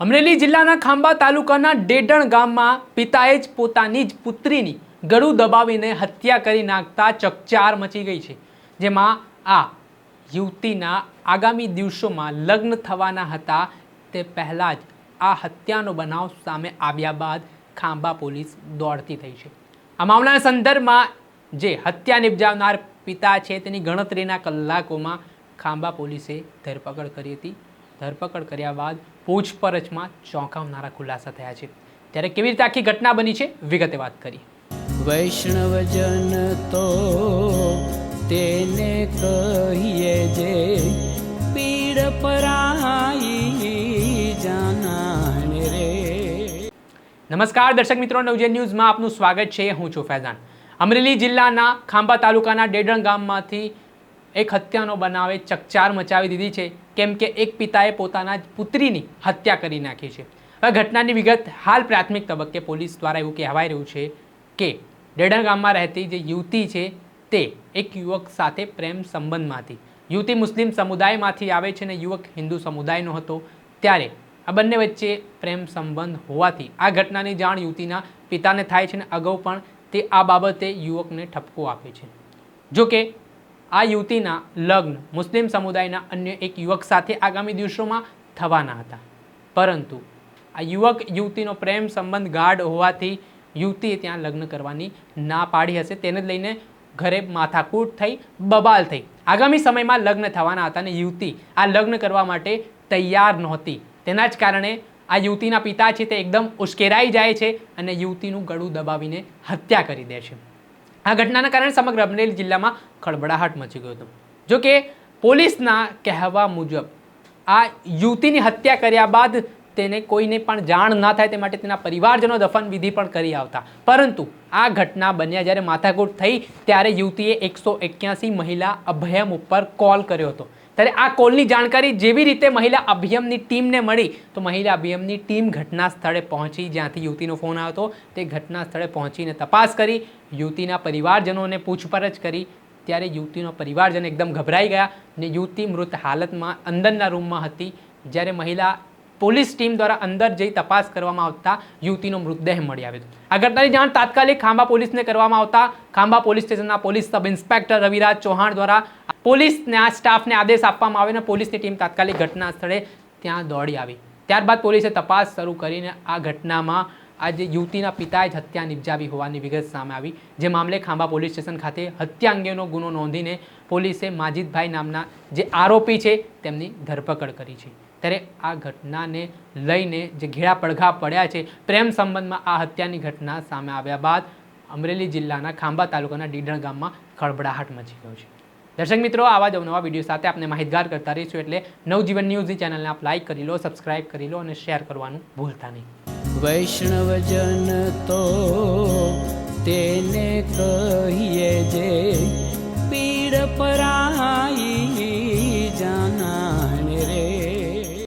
અમરેલી જિલ્લાના ખાંભા તાલુકાના ડેડણ ગામમાં પિતાએ જ પોતાની જ પુત્રીની ગળું દબાવીને હત્યા કરી નાખતા ચકચાર મચી ગઈ છે, જેમાં આ યુવતીના આગામી દિવસોમાં લગ્ન થવાના હતા. તે પહેલાં જ આ હત્યાનો બનાવ સામે આવ્યા બાદ ખાંભા પોલીસ દોડતી થઈ છે. આ મામલાના સંદર્ભમાં જે હત્યા નિપજાવનાર પિતા છે, તેની ગણતરીના કલાકોમાં ખાંભા પોલીસે ધરપકડ કરી હતી. ધરપકડ કર્યા બાદ પૂછપરછમાં ચોંકાવનારા ખુલાસા થયા છે. ત્યારે કેવી રીતે આખી ઘટના બની છે વિગતે વાત કરી વૈષ્ણવજન તો તેને કહીએ જે પીડ પરાઈ જાનાને રે. નમસ્કાર દર્શક મિત્રો નવજે ન્યૂઝમાં આપનું સ્વાગત છે. હું છું ફૈઝાન. અમરેલી જિલ્લાના ખાંભા તાલુકાના ડેડણ ગામમાંથી એક હત્યાનો બનાવે ચકચાર મચાવી દીધી છે. કેમ કે એક પિતાએ પોતાના પુત્રીની હત્યા કરી નાખી છે. હવે ઘટનાની વિગત હાલ પ્રાથમિક તબક્કે પોલીસ દ્વારા એવું કહેવાય રહ્યું છે કે ડેડણ ગામમાં રહેતી જે યુવતી છે તે એક યુવક સાથે પ્રેમ સંબંધમાં હતી યુવતી મુસ્લિમ સમુદાયમાંથી આવે છે અને યુવક હિન્દુ સમુદાયનો હતો. ત્યારે આ બંને વચ્ચે પ્રેમ સંબંધ હોવાથી આ ઘટનાની જાણ યુવતીના પિતાને થાય છે અને અગાઉ પણ તે આ બાબતે યુવકને ઠપકો આપે છે. જો કે આ યુવતીના લગ્ન મુસ્લિમ સમુદાયના અન્ય એક યુવક સાથે આગામી દિવસોમાં થવાના હતા. પરંતુ આ યુવક યુવતીનો પ્રેમ સંબંધ ગાઢ હોવાથી યુવતીએ ત્યાં લગ્ન કરવાની ના પાડી હશે. તેને લઈને ઘરે માથાકૂટ થઈ, બબાલ થઈ. આગામી સમયમાં લગ્ન થવાના હતા અને યુવતી આ લગ્ન કરવા માટે તૈયાર નહોતી. તેના જ કારણે આ યુવતીના પિતા છે તે એકદમ ઉશ્કેરાઈ જાય છે અને યુવતીનું ગળું દબાવીને હત્યા કરી દે છે. આ ઘટનાના કારણે સમગ્ર અમરેલી જિલ્લામાં ખળબડાહટ મચી ગયો હતો. જો કે પોલીસના કહેવા મુજબ આ યુવતીની હત્યા કર્યા બાદ તેને કોઈને પણ જાણ ના થાય તે માટે તેના પરિવારજનો દફન વિધિ પણ કરી આવતા. પરંતુ આ ઘટના બન્યા જ્યારે માથાકૂટ થઈ ત્યારે યુવતીએ એકસો એક્યાસી મહિલા અભયમ ઉપર કોલ કર્યો હતો. ત્યારે આ કોલની જાણકારી જેવી રીતે મહિલા અભિયમની ટીમને મળી, તો મહિલા અભિયમની ટીમ ઘટના સ્થળે પહોંચી. જ્યાંથી યુવતીનો ફોન આવ્યો હતો. તે ઘટના સ્થળે પહોંચીને તપાસ કરી, યુવતીના પરિવારજનોને પૂછપરછ કરી. ત્યારે યુવતીનો પરિવારજન એકદમ ગભરાઈ ગયા અને યુવતી મૃત હાલતમાં અંદરના રૂમમાં હતી. જ્યારે મહિલા પોલીસ ટીમ દ્વારા અંદર જઈ તપાસ કરવામાં આવતા યુવતીનો મૃતદેહ મળી આવ્યો હતો. આ જાણ તાત્કાલિક ખાંભા પોલીસને કરવામાં આવતા ખાંભા પોલીસ સ્ટેશનના police sub inspector Raviraj Chauhan દ્વારા પોલીસના સ્ટાફને આદેશ આપવામાં આવ્યો અને પોલીસની ટીમ તાત્કાલિક ઘટના સ્થળે ત્યાં દોડી આવી. ત્યારબાદ પોલીસે તપાસ શરૂ કરીને આ ઘટનામાં આ જે યુવતીના પિતાએ જ હત્યા નિપજાવી હોવાની વિગત સામે આવી, જે મામલે ખાંભા પોલીસ સ્ટેશન ખાતે હત્યા અંગેનો ગુનો નોંધીને પોલીસે માજીદભાઈ નામના જે આરોપી છે તેમની ધરપકડ કરી છે. ત્યારે આ ઘટનાને લઈને જે ઘેડા પડઘા પડ્યા છે, પ્રેમ સંબંધમાં આ હત્યાની ઘટના સામે આવ્યા બાદ અમરેલી જિલ્લાના ખાંભા તાલુકાના ડીડણ ગામમાં ખળભડાહટ મચી ગયો છે. દર્શક મિત્રો, આવા જ અવનવા વીડિયો સાથે આપણે માહિતગાર કરતા રહીશું એટલે નવજીવન ન્યૂઝની ચેનલને આપ લાઇક કરી લો સબસ્ક્રાઇબ કરી લો અને શેર કરવાનું ભૂલતા નહીં. વૈષ્ણવજન તો તેને કહીએ જે પીડ પરાઈ